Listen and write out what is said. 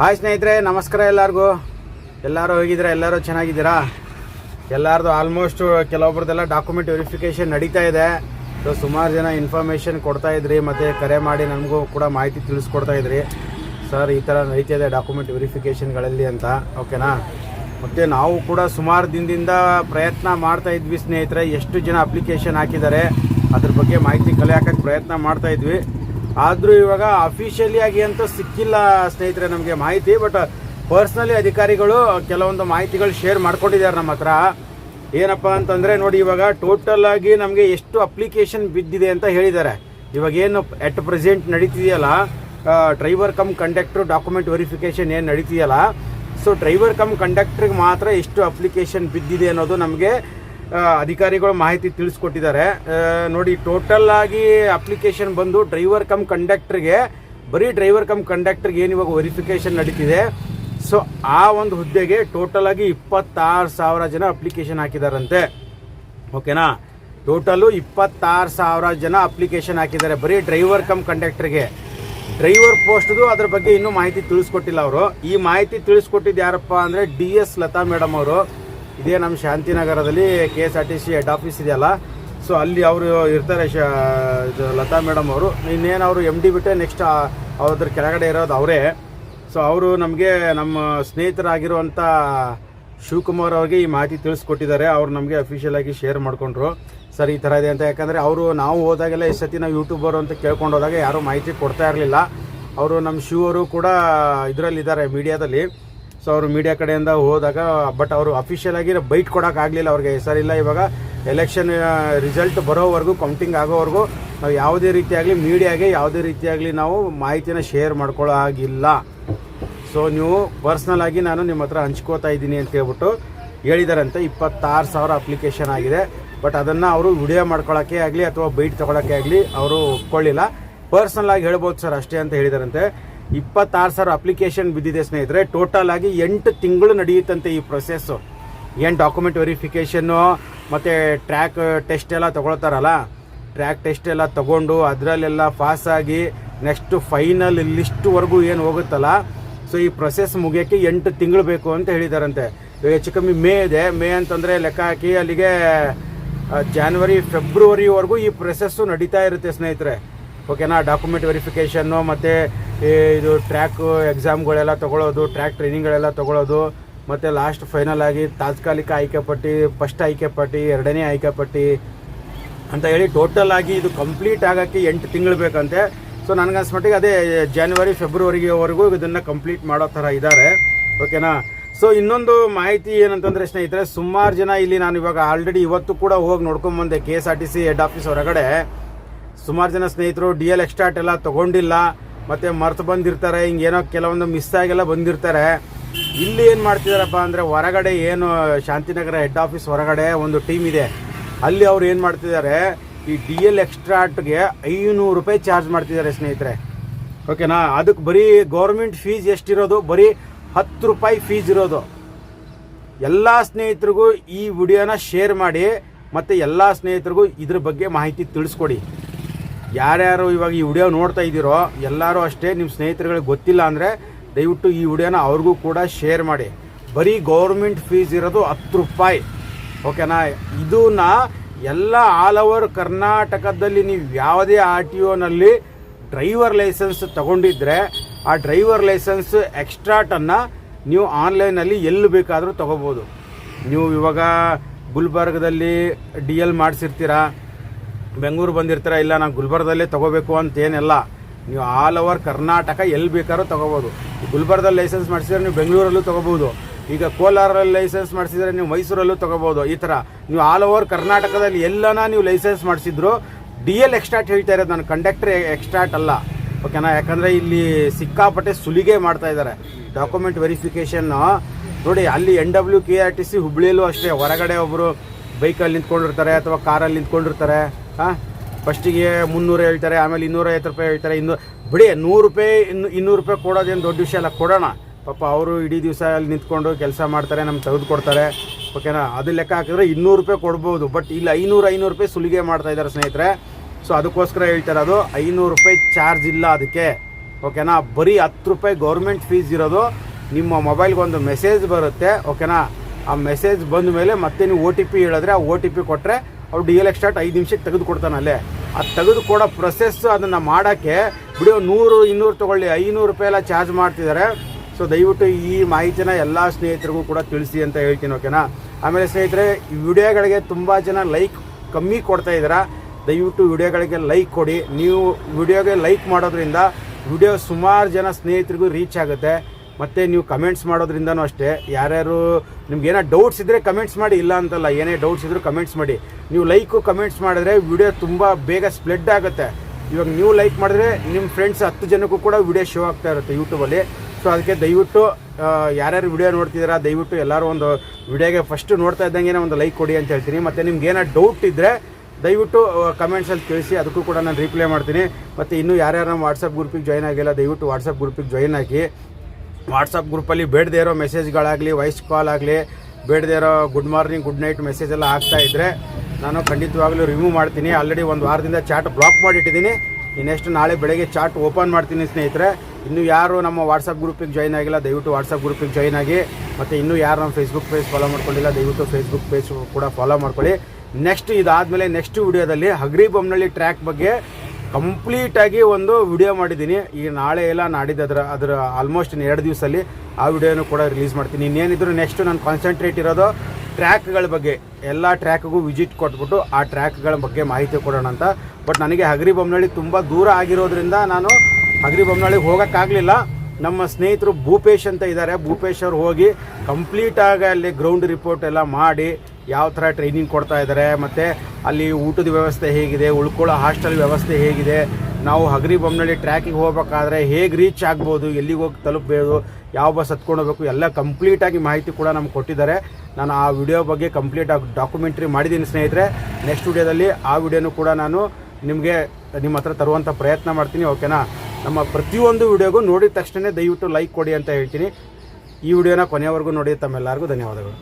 Hi ಸ್ನೇಹಿತರೆ, ನಮಸ್ಕಾರ ಎಲ್ಲರಿಗೂ. ಎಲ್ಲರೂ ಹೋಗಿದ್ದೀರಾ? ಎಲ್ಲರೂ ಚೆನ್ನಾಗಿದ್ದೀರಾ? ಎಲ್ಲರದು ಆಲ್ಮೋಸ್ಟ್ ಕೆಲವೊಬ್ರದ್ದೆಲ್ಲ ಡಾಕ್ಯುಮೆಂಟ್ ವೆರಿಫಿಕೇಷನ್ ನಡೀತಾ ಇದೆ. ಸೊ ಸುಮಾರು ಜನ ಇನ್ಫಾರ್ಮೇಷನ್ ಕೊಡ್ತಾ ಇದ್ರಿ, ಮತ್ತು ಕರೆ ಮಾಡಿ ನನಗೂ ಕೂಡ ಮಾಹಿತಿ ತಿಳಿಸ್ಕೊಡ್ತಾ ಇದ್ರಿ. ಸರ್ ಈ ಥರ ನಡೀತಾ ಇದೆ ಡಾಕ್ಯುಮೆಂಟ್ ವೆರಿಫಿಕೇಷನ್ಗಳಲ್ಲಿ ಅಂತ. ಓಕೆನಾ ಮತ್ತು ನಾವು ಕೂಡ ಸುಮಾರು ದಿನದಿಂದ ಪ್ರಯತ್ನ ಮಾಡ್ತಾ ಇದ್ವಿ ಸ್ನೇಹಿತರೆ. ಎಷ್ಟು ಜನ ಅಪ್ಲಿಕೇಶನ್ ಹಾಕಿದ್ದಾರೆ, ಅದ್ರ ಬಗ್ಗೆ ಮಾಹಿತಿ ಕಲೆ ಹಾಕಕ್ಕೆ ಪ್ರಯತ್ನ ಮಾಡ್ತಾ ಇದ್ವಿ. ಆದರೂ ಇವಾಗ ಅಫಿಷಿಯಲಿ ಆಗಿ ಅಂತೂ ಸಿಕ್ಕಿಲ್ಲ ಸ್ನೇಹಿತರೆ ನಮಗೆ ಮಾಹಿತಿ ಬಟ್ ಪರ್ಸ್ನಲಿ ಅಧಿಕಾರಿಗಳು ಕೆಲವೊಂದು ಮಾಹಿತಿಗಳು ಶೇರ್ ಮಾಡ್ಕೊಂಡಿದ್ದಾರೆ ನಮ್ಮ ಹತ್ರ. ಏನಪ್ಪ ಅಂತಂದರೆ ನೋಡಿ, ಇವಾಗ ಟೋಟಲ್ ಆಗಿ ನಮಗೆ ಎಷ್ಟು ಅಪ್ಲಿಕೇಶನ್ ಬಿದ್ದಿದೆ ಅಂತ ಹೇಳಿದ್ದಾರೆ. ಇವಾಗ ಏನು at present ನಡೀತಿದೆಯಲ್ಲ driver cum conductor document verification ಏನು ನಡೀತಿದೆಯಲ್ಲ ಸೊ ಡ್ರೈವರ್ ಕಮ್ ಕಂಡಕ್ಟ್ರಿಗೆ ಮಾತ್ರ ಎಷ್ಟು ಅಪ್ಲಿಕೇಶನ್ ಬಿದ್ದಿದೆ ಅನ್ನೋದು ನಮಗೆ ಅಧಿಕಾರಿಗಳು ಮಾಹಿತಿ ತಿಳಿಸ್ಕೊಟ್ಟಿದ್ದಾರೆ. ನೋಡಿ ಟೋಟಲ್ ಆಗಿ ಅಪ್ಲಿಕೇಶನ್ ಬಂದು ಡ್ರೈವರ್ ಕಮ್ ಕಂಡಕ್ಟರ್ಗೆ ಬರೀ ಡ್ರೈವರ್ ಕಮ್ ಕಂಡಕ್ಟರ್ಗೆ ಏನು ಇವಾಗ ವೆರಿಫಿಕೇಷನ್ ನಡೀತಿದೆ. ಸೊ ಆ ಒಂದು ಹುದ್ದೆಗೆ ಟೋಟಲ್ ಆಗಿ ಇಪ್ಪತ್ತಾರು ಸಾವಿರ ಜನ ಅಪ್ಲಿಕೇಶನ್ ಹಾಕಿದಾರಂತೆ. ಓಕೆನಾ ಟೋಟಲು ಇಪ್ಪತ್ತಾರು ಸಾವಿರ ಜನ ಅಪ್ಲಿಕೇಶನ್ ಹಾಕಿದ್ದಾರೆ ಬರೀ ಡ್ರೈವರ್ ಕಮ್ ಕಂಡಕ್ಟರ್ಗೆ ಡ್ರೈವರ್ ಪೋಸ್ಟ್ದು ಅದ್ರ ಬಗ್ಗೆ ಇನ್ನೂ ಮಾಹಿತಿ ತಿಳಿಸ್ಕೊಟ್ಟಿಲ್ಲ ಅವರು. ಈ ಮಾಹಿತಿ ತಿಳಿಸ್ಕೊಟ್ಟಿದ್ದು ಯಾರಪ್ಪ ಅಂದರೆ ಡಿ ಎಸ್ ಲತಾ ಮೇಡಮ್ ಅವರು. ಇದೇ ನಮ್ಮ ಶಾಂತಿನಗರದಲ್ಲಿ K S R T C head office ಇದೆಯಲ್ಲ ಸೊ ಅಲ್ಲಿ ಅವರು ಇರ್ತಾರೆ ಶ, ಇದು ಲತಾ ಮೇಡಮ್ ಅವರು. ಇನ್ನೇನು ಅವರು ಎಂ ಡಿ ಬಿಟ್ಟೆ ನೆಕ್ಸ್ಟ್ ಅವ್ರ ಕೆಳಗಡೆ ಇರೋದು ಅವರೇ. ಸೊ ಅವರು ನಮಗೆ ನಮ್ಮ ಸ್ನೇಹಿತರಾಗಿರುವಂಥ ಶಿವಕುಮಾರ್ ಅವ್ರಿಗೆ ಈ ಮಾಹಿತಿ ತಿಳಿಸ್ಕೊಟ್ಟಿದ್ದಾರೆ. ಅವ್ರು ನಮಗೆ ಅಫಿಷಿಯಲಾಗಿ ಶೇರ್ ಮಾಡಿಕೊಂಡ್ರು. ಸರ್, ಈ ಥರ ಇದೆ ಅಂತ. ಯಾಕಂದರೆ ಅವರು ನಾವು ಹೋದಾಗೆಲ್ಲ ಎಷ್ಟು ಸತಿ ನಾವು ಯೂಟ್ಯೂಬರ್ ಅಂತ ಕೇಳ್ಕೊಂಡು ಹೋದಾಗ ಯಾರೂ ಮಾಹಿತಿ ಕೊಡ್ತಾ ಇರಲಿಲ್ಲ. ಅವರು ನಮ್ಮ ಶಿವರು ಕೂಡ ಇದರಲ್ಲಿದ್ದಾರೆ ಮೀಡಿಯಾದಲ್ಲಿ. ಸೊ ಅವರು ಮೀಡಿಯಾ ಕಡೆಯಿಂದ ಹೋದಾಗ ಬಟ್ ಅವರು ಅಫಿಷಿಯಲ್ ಆಗಿ ಬೈಟ್ ಕೊಡೋಕ್ಕಾಗಲಿಲ್ಲ ಅವ್ರಿಗೆ. ಸರ್, ಇಲ್ಲ, ಇವಾಗ ಎಲೆಕ್ಷನ್ ರಿಸಲ್ಟ್ ಬರೋವರೆಗೂ ಕೌಂಟಿಂಗ್ ಆಗೋವರೆಗೂ ನಾವು ಯಾವುದೇ ರೀತಿಯಾಗಲಿ ಮೀಡಿಯಾಗೆ ಯಾವುದೇ ರೀತಿಯಾಗಲಿ ನಾವು ಮಾಹಿತಿನ ಶೇರ್ ಮಾಡ್ಕೊಳ್ಳೋ ಆಗಿಲ್ಲ ಸೊ ನೀವು ಪರ್ಸ್ನಲ್ ಆಗಿ ನಾನು ನಿಮ್ಮ ಹತ್ರ ಹಂಚ್ಕೋತಾ ಇದ್ದೀನಿ ಅಂತ ಹೇಳ್ಬಿಟ್ಟು ಹೇಳಿದಾರಂತೆ. ಇಪ್ಪತ್ತಾರು ಸಾವಿರ ಅಪ್ಲಿಕೇಶನ್ ಆಗಿದೆ. ಬಟ್ ಅದನ್ನು ಅವರು ವಿಡಿಯೋ ಮಾಡ್ಕೊಳ್ಳೋಕ್ಕೆ ಆಗಲಿ ಅಥವಾ ಬೈಟ್ ತೊಗೊಳಕ್ಕೆ ಆಗಲಿ, ಅವರು ಒಪ್ಕೊಳ್ಳಿಲ್ಲ. ಪರ್ಸ್ನಲ್ ಆಗಿ ಹೇಳ್ಬೋದು, ಸರ್, ಅಷ್ಟೇ ಅಂತ ಹೇಳಿದಾರಂತೆ. ಇಪ್ಪತ್ತಾರು ಸಾವಿರ ಅಪ್ಲಿಕೇಶನ್ ಬಿದ್ದಿದೆ ಸ್ನೇಹಿತರೆ. ಟೋಟಲ್ ಆಗಿ ಎಂಟು ತಿಂಗಳು ನಡೆಯುತ್ತಂತೆ ಈ ಪ್ರೊಸೆಸ್ಸು ಏನು ಡಾಕ್ಯುಮೆಂಟ್ ವೆರಿಫಿಕೇಷನ್ನು ಮತ್ತು ಟ್ರ್ಯಾಕ್ ಟೆಸ್ಟ್ ಎಲ್ಲ ತೊಗೊಳ್ತಾರಲ್ಲ? ಟ್ರ್ಯಾಕ್ ಟೆಸ್ಟ್ ಎಲ್ಲ ತೊಗೊಂಡು ಅದರಲ್ಲೆಲ್ಲ ಪಾಸಾಗಿ ನೆಕ್ಸ್ಟ್ ಫೈನಲ್ ಲಿಸ್ಟ್ವರೆಗೂ ಏನು ಹೋಗುತ್ತಲ್ಲ? ಸೊ ಈ ಪ್ರೊಸೆಸ್ ಮುಗಿಯೋಕ್ಕೆ ಎಂಟು ತಿಂಗಳು ಬೇಕು ಅಂತ ಹೇಳಿದಾರಂತೆ. ಹೆಚ್ಚು ಕಮ್ಮಿ ಮೇ ಇದೆ. ಮೇ ಅಂತಂದರೆ ಲೆಕ್ಕ ಹಾಕಿ ಅಲ್ಲಿಗೆ ಜಾನ್ವರಿ ಫೆಬ್ರವರಿವರೆಗೂ ಈ ಪ್ರೊಸೆಸ್ಸು ನಡೀತಾ ಇರುತ್ತೆ ಸ್ನೇಹಿತರೆ. ಓಕೆನಾ ಡಾಕ್ಯುಮೆಂಟ್ ವೆರಿಫಿಕೇಷನ್ನು ಮತ್ತು ಇದು ಟ್ರ್ಯಾಕ್ ಎಕ್ಸಾಮ್ಗಳೆಲ್ಲ ತೊಗೊಳೋದು ಟ್ರ್ಯಾಕ್ ಟ್ರೈನಿಂಗ್ಗಳೆಲ್ಲ ತೊಗೊಳೋದು, ಮತ್ತು ಲಾಸ್ಟ್ ಫೈನಲ್ ಆಗಿ ತಾತ್ಕಾಲಿಕ ಆಯ್ಕೆ ಪಟ್ಟಿ ಫಸ್ಟ್ ಆಯ್ಕೆ ಪಟ್ಟಿ, ಎರಡನೇ ಆಯ್ಕೆ ಪಟ್ಟಿ ಅಂತ ಹೇಳಿ ಟೋಟಲ್ ಆಗಿ ಇದು ಕಂಪ್ಲೀಟ್ ಆಗೋಕ್ಕೆ ಎಂಟು ತಿಂಗಳು ಬೇಕಂತೆ. ಸೊ ನನಗನ್ಸ್ಮಟ್ಟಿಗೆ ಅದೇ ಜಾನ್ವರಿ ಫೆಬ್ರವರಿಗೆವರೆಗೂ ಇದನ್ನು ಕಂಪ್ಲೀಟ್ ಮಾಡೋ ಥರ ಇದ್ದಾರೆ ಓಕೆನಾ ಸೊ ಇನ್ನೊಂದು ಮಾಹಿತಿ ಏನಂತಂದರೆ ಸ್ನೇಹಿತರೆ, ಸುಮಾರು ಜನ ಇಲ್ಲಿ ನಾನು ಇವಾಗ ಆಲ್ರೆಡಿ ಇವತ್ತು ಕೂಡ ಹೋಗಿ ನೋಡ್ಕೊಂಬಂದೆ K S R T C head office ಹೊರಗಡೆ. ಸುಮಾರು ಜನ ಸ್ನೇಹಿತರು ಡಿ ಎಲ್ ಎಕ್ಸ್ಟ್ರಾಟ್ ಎಲ್ಲ ತೊಗೊಂಡಿಲ್ಲ. ಮತ್ತು ಮರ್ತು ಬಂದಿರ್ತಾರೆ ಹಿಂಗೇನೋ ಕೆಲವೊಂದು ಮಿಸ್ ಆಗೆಲ್ಲ ಬಂದಿರ್ತಾರೆ. ಇಲ್ಲಿ ಏನು ಮಾಡ್ತಿದಾರಪ್ಪ ಅಂದರೆ ಹೊರಗಡೆ ಏನು, ಶಾಂತಿನಗರ ಹೆಡ್ ಆಫೀಸ್ ಹೊರಗಡೆ ಒಂದು ಟೀಮ್ ಇದೆ. ಅಲ್ಲಿ ಅವ್ರು ಏನು ಮಾಡ್ತಿದ್ದಾರೆ ಈ ಡಿ ಎಲ್ ಎಕ್ಸ್ಟ್ರಾಟ್ಗೆ ಐನೂರು ರೂಪಾಯಿ ಚಾರ್ಜ್ ಮಾಡ್ತಿದ್ದಾರೆ ಸ್ನೇಹಿತರೆ. ಓಕೆನಾ ಅದಕ್ಕೆ ಬರೀ ಗೌರ್ಮೆಂಟ್ ಫೀಸ್ ಎಷ್ಟಿರೋದು? ಬರೀ ಹತ್ತು ರೂಪಾಯಿ ಫೀಸ್ ಇರೋದು. ಎಲ್ಲ ಸ್ನೇಹಿತರಿಗೂ ಈ ವಿಡಿಯೋನ ಶೇರ್ ಮಾಡಿ, ಮತ್ತು ಎಲ್ಲ ಸ್ನೇಹಿತರಿಗೂ ಇದ್ರ ಬಗ್ಗೆ ಮಾಹಿತಿ ತಿಳಿಸ್ಕೊಡಿ. ಯಾರ್ಯಾರು ಇವಾಗ ಈ ವಿಡಿಯೋ ನೋಡ್ತಾ ಇದ್ದೀರೋ ಎಲ್ಲರೂ ಅಷ್ಟೇ ನಿಮ್ಮ ಸ್ನೇಹಿತರುಗಳಿಗೆ ಗೊತ್ತಿಲ್ಲ ಅಂದರೆ ದಯವಿಟ್ಟು ಈ ವಿಡಿಯೋನ ಅವ್ರಿಗೂ ಕೂಡ ಶೇರ್ ಮಾಡಿ. ಬರೀ ಗೌರ್ಮೆಂಟ್ ಫೀಸ್ ಇರೋದು ಹತ್ತು ರೂಪಾಯಿ. ಓಕೆನಾ? ಇದನ್ನ ಎಲ್ಲ ಆಲ್ ಓವರ್ ಕರ್ನಾಟಕದಲ್ಲಿ ನೀವು ಯಾವುದೇ ಆರ್ ಟಿ ಒನಲ್ಲಿ ಡ್ರೈವರ್ ಲೈಸೆನ್ಸ್ ತಗೊಂಡಿದ್ರೆ ಆ ಡ್ರೈವರ್ ಲೈಸೆನ್ಸ್ ಎಕ್ಸ್ಟ್ರಾಟನ್ನು ನೀವು ಆನ್ಲೈನಲ್ಲಿ ಎಲ್ಲಿ ಬೇಕಾದರೂ ತೊಗೋಬೋದು. ನೀವು ಇವಾಗ ಗುಲ್ಬರ್ಗದಲ್ಲಿ ಡಿ ಎಲ್ ಮಾಡಿಸಿರ್ತೀರಾ? ಬೆಂಗಳೂರು ಬಂದಿರ್ತೀರ, ಇಲ್ಲ ನಾನು ಗುಲ್ಬರ್ಗದಲ್ಲೇ ತಗೋಬೇಕು ಅಂತೇನಿಲ್ಲ ನೀವು ಆಲ್ ಓವರ್ ಕರ್ನಾಟಕ ಎಲ್ಲಿ ಬೇಕಾದ್ರೂ ತೊಗೋಬೋದು. ಗುಲ್ಬರ್ಗದಲ್ಲಿ ಲೈಸೆನ್ಸ್ ಮಾಡಿಸಿದ್ರೆ ನೀವು ಬೆಂಗಳೂರಲ್ಲೂ ತೊಗೋಬೋದು. ಈಗ ಕೋಲಾರಲ್ಲಿ ಲೈಸೆನ್ಸ್ ಮಾಡಿಸಿದರೆ ನೀವು ಮೈಸೂರಲ್ಲೂ ತೊಗೋಬೋದು. ಈ ಥರ ನೀವು ಆಲ್ ಓವರ್ ಕರ್ನಾಟಕದಲ್ಲಿ ಎಲ್ಲನ ನೀವು ಲೈಸೆನ್ಸ್ ಮಾಡಿಸಿದ್ರು ಡಿ ಎಲ್ ಎಕ್ಸ್ಟ್ರಾಟ್ ಹೇಳ್ತಾ ಇರೋದು ನಾನು ಕಂಡಕ್ಟರ್ ಎಕ್ಸ್ಟ್ರಾಟ್ ಅಲ್ಲ. ಓಕೆನಾ ಯಾಕಂದರೆ ಇಲ್ಲಿ ಸಿಕ್ಕಾಪಟ್ಟೆ ಸುಲಿಗೆ ಮಾಡ್ತಾ ಇದ್ದಾರೆ. ಡಾಕ್ಯುಮೆಂಟ್ ವೆರಿಫಿಕೇಷನ್ನು ನೋಡಿ, ಅಲ್ಲಿ N W K R T C ಹುಬ್ಳಿಯಲ್ಲೂ ಅಷ್ಟೇ. ಹೊರಗಡೆ ಒಬ್ಬರು ಬೈಕಲ್ಲಿ ನಿಂತ್ಕೊಂಡಿರ್ತಾರೆ ಅಥವಾ ಕಾರಲ್ಲಿ ನಿಂತ್ಕೊಂಡಿರ್ತಾರೆ. ಹಾಂ? ಫಸ್ಟಿಗೆ ಮುನ್ನೂರು ಹೇಳ್ತಾರೆ, ಆಮೇಲೆ ಇನ್ನೂರೈವತ್ತು ರೂಪಾಯಿ ಹೇಳ್ತಾರೆ, ಇನ್ನು ಬಿಡಿ, ನೂರು ರೂಪಾಯಿ, ಇನ್ನು ಇನ್ನೂರು ರೂಪಾಯಿ ಕೊಡೋದೇನು ದೊಡ್ಡ ವಿಷಯ ಅಲ್ಲ, ಕೊಡೋಣ. ಪಾಪ ಅವರು ಇಡೀ ದಿವಸ ಅಲ್ಲಿ ನಿಂತ್ಕೊಂಡು ಕೆಲಸ ಮಾಡ್ತಾರೆ, ನಮ್ಗೆ ತೆಗೆದುಕೊಡ್ತಾರೆ ಓಕೆನಾ ಅದು ಲೆಕ್ಕ ಹಾಕಿದ್ರೆ ಇನ್ನೂರು ರೂಪಾಯಿ ಕೊಡ್ಬೋದು. ಬಟ್ ಇಲ್ಲಿ ಐನೂರು ಐನೂರು ರೂಪಾಯಿ ಸುಲಿಗೆ ಮಾಡ್ತಾ ಇದ್ದಾರೆ ಸ್ನೇಹಿತರೆ. ಸೊ ಅದಕ್ಕೋಸ್ಕರ ಹೇಳ್ತಾರೆ ಅದು, ಐನೂರು ರೂಪಾಯಿ ಚಾರ್ಜ್ ಇಲ್ಲ ಅದಕ್ಕೆ. ಓಕೆನಾ ಬರೀ ಹತ್ತು ರೂಪಾಯಿ ಗೌರ್ಮೆಂಟ್ ಫೀಸ್ ಇರೋದು. ನಿಮ್ಮ ಮೊಬೈಲ್ಗೆ ಒಂದು ಮೆಸೇಜ್ ಬರುತ್ತೆ. ಓಕೆನಾ ಆ ಮೆಸೇಜ್ ಬಂದ ಮೇಲೆ ಮತ್ತೆ ನೀವು ಒ ಟಿ ಪಿ ಹೇಳಿದ್ರೆ, ಆ ಒ ಟಿ ಪಿ ಕೊಟ್ಟರೆ ಅವ್ರು ಡಿ ಎಲ್ ಎಕ್ಸ್ಟ್ರಾಟ್ ಐದು ನಿಮಿಷಕ್ಕೆ ತೆಗೆದು ಕೊಡ್ತಾನೆ ಅಲ್ಲೇ. ಅದು ತೆಗೆದು ಕೊಡೋ ಪ್ರೊಸೆಸ್ ಅದನ್ನು ಮಾಡೋಕ್ಕೆ ಒಂದು ನೂರು, ಇನ್ನೂರು ತೊಗೊಳ್ಳಿ, ಐನೂರು ರೂಪಾಯಿ ಎಲ್ಲ ಚಾರ್ಜ್ ಮಾಡ್ತಿದ್ದಾರೆ ಸೊ ದಯವಿಟ್ಟು ಈ ಮಾಹಿತಿನ ಎಲ್ಲ ಸ್ನೇಹಿತರಿಗೂ ಕೂಡ ತಿಳಿಸಿ ಅಂತ ಹೇಳ್ತೀನಿ ಓಕೆನಾ ಆಮೇಲೆ ಸ್ನೇಹಿತರೆ, ಈ ವಿಡಿಯೋಗಳಿಗೆ ತುಂಬ ಜನ ಲೈಕ್ ಕಮ್ಮಿ ಕೊಡ್ತಾ ಇದ್ದೀರಾ. ದಯವಿಟ್ಟು ವಿಡಿಯೋಗಳಿಗೆ ಲೈಕ್ ಕೊಡಿ. ನೀವು ವಿಡಿಯೋಗೆ ಲೈಕ್ ಮಾಡೋದ್ರಿಂದ ವಿಡಿಯೋ ಸುಮಾರು ಜನ ಸ್ನೇಹಿತರಿಗೂ ರೀಚ್ ಆಗುತ್ತೆ. ಮತ್ತು ನೀವು ಕಮೆಂಟ್ಸ್ ಮಾಡೋದ್ರಿಂದನೂ ಅಷ್ಟೇ, ಯಾರ್ಯಾರು ನಿಮ್ಗೆ ಏನೋ ಡೌಟ್ಸ್ ಇದ್ದರೆ ಕಮೆಂಟ್ಸ್ ಮಾಡಿ, ಇಲ್ಲ ಅಂತಲ್ಲ, ಏನೇ ಡೌಟ್ಸ್ ಇದ್ದರೂ ಕಮೆಂಟ್ಸ್ ಮಾಡಿ. ನೀವು ಲೈಕು ಕಮೆಂಟ್ಸ್ ಮಾಡಿದ್ರೆ ವಿಡಿಯೋ ತುಂಬ ಬೇಗ ಸ್ಪ್ಲೆಡ್ ಆಗುತ್ತೆ. ಇವಾಗ ನೀವು ಲೈಕ್ ಮಾಡಿದ್ರೆ ನಿಮ್ಮ ಫ್ರೆಂಡ್ಸ್ ಹತ್ತು ಜನಕ್ಕೂ ಕೂಡ ವಿಡಿಯೋ ಶೋ ಆಗ್ತಾ ಇರುತ್ತೆ ಯೂಟ್ಯೂಬಲ್ಲಿ ಸೊ ಅದಕ್ಕೆ ದಯವಿಟ್ಟು ಯಾರ್ಯಾರು ವಿಡಿಯೋ ನೋಡ್ತಿದ್ದೀರಾ, ದಯವಿಟ್ಟು ಎಲ್ಲರೂ ಒಂದು ವಿಡಿಯೋಗೆ ಫಸ್ಟ್ ನೋಡ್ತಾ ಇದ್ದಂಗೆ ಒಂದು ಲೈಕ್ ಕೊಡಿ ಅಂತ ಹೇಳ್ತೀನಿ. ಮತ್ತು ನಿಮ್ಗೆ ಏನೋ ಡೌಟ್ ಇದ್ದರೆ ದಯವಿಟ್ಟು ಕಮೆಂಟ್ಸಲ್ಲಿ ತಿಳಿಸಿ, ಅದಕ್ಕೂ ಕೂಡ ನಾನು ರಿಪ್ಲೈ ಮಾಡ್ತೀನಿ. ಮತ್ತು ಇನ್ನೂ ಯಾರ್ಯಾರು ನಮ್ಮ ವಾಟ್ಸಪ್ ಗ್ರೂಪಿಗೆ ಜಾಯ್ನ್ ಆಗಿಲ್ಲ, ದಯವಿಟ್ಟು ವಾಟ್ಸಪ್ ಗ್ರೂಪಿಗೆ ಜಾಯ್ನ್ ಆಗಿ. ವಾಟ್ಸಪ್ ಗ್ರೂಪಲ್ಲಿ ಬೇಡದೇ ಇರೋ ಮೆಸೇಜ್ಗಳಾಗಲಿ ವಾಯ್ಸ್ ಕಾಲ್ ಆಗಲಿ, ಬೇಡದೇ ಇರೋ good morning good night message ಎಲ್ಲ ಆಗ್ತಾ ಇದ್ದರೆ ನಾನು ಖಂಡಿತವಾಗ್ಲೂ ರಿಮೂವ್ ಮಾಡ್ತೀನಿ. ಆಲ್ರೆಡಿ ಒಂದು ವಾರದಿಂದ ಚಾಟ್ ಬ್ಲಾಕ್ ಮಾಡಿಟ್ಟಿದ್ದೀನಿ. ಇನ್ನೆಷ್ಟು ನಾಳೆ ಬೆಳಗ್ಗೆ ಚಾಟ್ ಓಪನ್ ಮಾಡ್ತೀನಿ ಸ್ನೇಹಿತರೆ. ಇನ್ನು ಯಾರು ನಮ್ಮ ವಾಟ್ಸಪ್ ಗ್ರೂಪಿಗೆ ಜಾಯ್ನ್ ಆಗಿಲ್ಲ, ದಯವಿಟ್ಟು ವಾಟ್ಸಪ್ ಗ್ರೂಪಿಗೆ ಜಾಯ್ನ್ ಆಗಿ. ಮತ್ತು ಇನ್ನೂ ಯಾರು ನಮ್ಮ ಫೇಸ್ಬುಕ್ ಪೇಜ್ ಫಾಲೋ ಮಾಡ್ಕೊಂಡಿಲ್ಲ, ದಯವಿಟ್ಟು ಫೇಸ್ಬುಕ್ ಪೇಜ್ ಕೂಡ ಫಾಲೋ ಮಾಡ್ಕೊಳ್ಳಿ. ನೆಕ್ಸ್ಟ್ ಇದಾದಮೇಲೆ ನೆಕ್ಸ್ಟ್ ವಿಡಿಯೋದಲ್ಲಿ ಹಗ್ರಿ ಬೊಮ್ಮನಳ್ಳಿ ಟ್ರ್ಯಾಕ್ ಬಗ್ಗೆ ಕಂಪ್ಲೀಟಾಗಿ ಒಂದು ವಿಡಿಯೋ ಮಾಡಿದ್ದೀನಿ. ಈಗ ನಾಳೆ ಎಲ್ಲ ನಾಡಿದ್ದು ಅದರ ಅದರ ಆಲ್ಮೋಸ್ಟ್ ಇನ್ನು ಎರಡು ದಿವಸದಲ್ಲಿ ಆ ವಿಡಿಯೋನು ಕೂಡ ರಿಲೀಸ್ ಮಾಡ್ತೀನಿ. ಇನ್ನೇನಿದ್ರು ನೆಕ್ಸ್ಟ್ ನಾನು ಕಾನ್ಸಂಟ್ರೇಟ್ ಇರೋದು ಟ್ರ್ಯಾಕ್ಗಳ ಬಗ್ಗೆ. ಎಲ್ಲ ಟ್ರ್ಯಾಕ್ಗೂ ವಿಸಿಟ್ ಕೊಟ್ಬಿಟ್ಟು ಆ ಟ್ರ್ಯಾಕ್ಗಳ ಬಗ್ಗೆ ಮಾಹಿತಿ ಕೊಡೋಣ ಅಂತ. ಬಟ್ ನನಗೆ ಹಗರಿ ಬೊಮ್ಮನಳ್ಳಿ ತುಂಬ ದೂರ ಆಗಿರೋದ್ರಿಂದ ನಾನು ಹಗರಿ ಬೊಮ್ಮನಳ್ಳಿಗೆ ಹೋಗೋಕ್ಕಾಗಲಿಲ್ಲ. ನಮ್ಮ ಸ್ನೇಹಿತರು ಭೂಪೇಶ್ ಅಂತ ಇದ್ದಾರೆ. ಭೂಪೇಶ್ ಅವ್ರು ಹೋಗಿ ಕಂಪ್ಲೀಟಾಗಿ ಅಲ್ಲಿ ಗ್ರೌಂಡ್ ರಿಪೋರ್ಟ್ ಎಲ್ಲ ಮಾಡಿ ಯಾವ ಥರ ಟ್ರೈನಿಂಗ್ ಕೊಡ್ತಾ ಇದ್ದಾರೆ, ಮತ್ತು ಅಲ್ಲಿ ಊಟದ ವ್ಯವಸ್ಥೆ ಹೇಗಿದೆ, ಉಳ್ಕೊಳ್ಳೋ ಹಾಸ್ಟೆಲ್ ವ್ಯವಸ್ಥೆ ಹೇಗಿದೆ, ನಾವು ಹಗರಿ ಬೊಮ್ಮನಳ್ಳಿ ಟ್ರ್ಯಾಕಿಗೆ ಹೋಗ್ಬೇಕಾದ್ರೆ ಹೇಗೆ ರೀಚ್ ಆಗ್ಬೋದು, ಎಲ್ಲಿಗೆ ಹೋಗಿ ತಲುಪಬೇಕು ಯಾವ ಬಸ್ ಹತ್ಕೊಂಡು ಹೋಗ್ಬೇಕು ಎಲ್ಲ ಕಂಪ್ಲೀಟಾಗಿ ಮಾಹಿತಿ ಕೂಡ ನಮ್ಗೆ ಕೊಟ್ಟಿದ್ದಾರೆ. ನಾನು ಆ ವಿಡಿಯೋ ಬಗ್ಗೆ ಕಂಪ್ಲೀಟ್ ಆಗಿ ಡಾಕ್ಯುಮೆಂಟ್ರಿ ಮಾಡಿದ್ದೀನಿ ಸ್ನೇಹಿತರೆ. ನೆಕ್ಸ್ಟ್ ವಿಡಿಯೋದಲ್ಲಿ ಆ ವಿಡಿಯೋನು ಕೂಡ ನಾನು ನಿಮಗೆ ನಿಮ್ಮ ಹತ್ರ ತರುವಂಥ ಪ್ರಯತ್ನ ಮಾಡ್ತೀನಿ ಓಕೆನಾ ನಮ್ಮ ಪ್ರತಿಯೊಂದು ವಿಡಿಯೋಗೂ ನೋಡಿದ ತಕ್ಷಣ ದಯವಿಟ್ಟು ಲೈಕ್ ಕೊಡಿ ಅಂತ ಹೇಳ್ತೀನಿ. ಈ ವಿಡಿಯೋನ ಕೊನೆಯವರೆಗೂ ನೋಡಿ ತಮ್ಮೆಲ್ಲರಿಗೂ ಧನ್ಯವಾದಗಳು.